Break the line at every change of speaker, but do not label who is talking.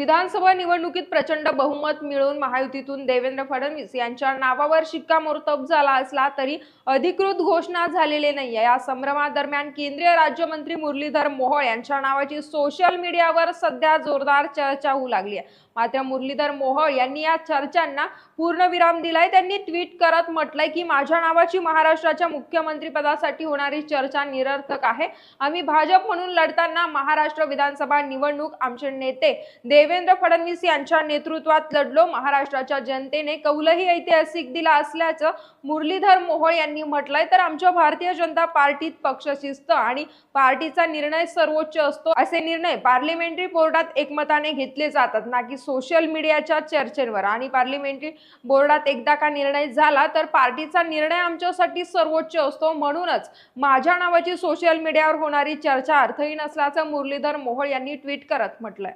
विधानसभा निवडणुकीत प्रचंड बहुमत मिळवून महायुतीतून देवेंद्र फडणवीस यांच्या नावावर शिक्कामोर्तब झाला असला तरी अधिकृत घोषणा झालेली नाही या संभ्रमादरम्यान केंद्रीय राज्यमंत्री मुरलीधर मोहोळ यांच्या नावाची सोशल मीडियावर सध्या जोरदार चर्चा होऊ लागली आहे. मात्र मुरलीधर मोहोळ यांनी या चर्चांना पूर्णविराम दिलाय. त्यांनी ट्विट करत म्हटलंय की माझ्या नावाची महाराष्ट्राच्या मुख्यमंत्रीपदासाठी होणारी चर्चा निरर्थक आहे. आम्ही भाजप म्हणून लढताना महाराष्ट्र विधानसभा निवडणूक आमचे नेते देव देवेंद्र फडणवीस यांच्या नेतृत्वात लढलो. महाराष्ट्राच्या जनतेने कौलही ऐतिहासिक दिला असल्याचं मुरलीधर मोहोळ यांनी म्हटलंय. तर आमच्या भारतीय जनता पार्टीत पक्षशिस्त आणि पार्टीचा निर्णय सर्वोच्च असतो. असे निर्णय पार्लिमेंटरी बोर्डात एकमताने घेतले जातात. ना की सोशल मीडियाच्या चर्चेवर. आणि पार्लिमेंटरी बोर्डात एकदा का निर्णय झाला तर पार्टीचा निर्णय आमच्यासाठी सर्वोच्च असतो. म्हणूनच माझ्या नावाची सोशल मीडियावर होणारी चर्चा अर्थहीन असल्याचं मुरलीधर मोहोळ यांनी ट्विट करत म्हटलंय.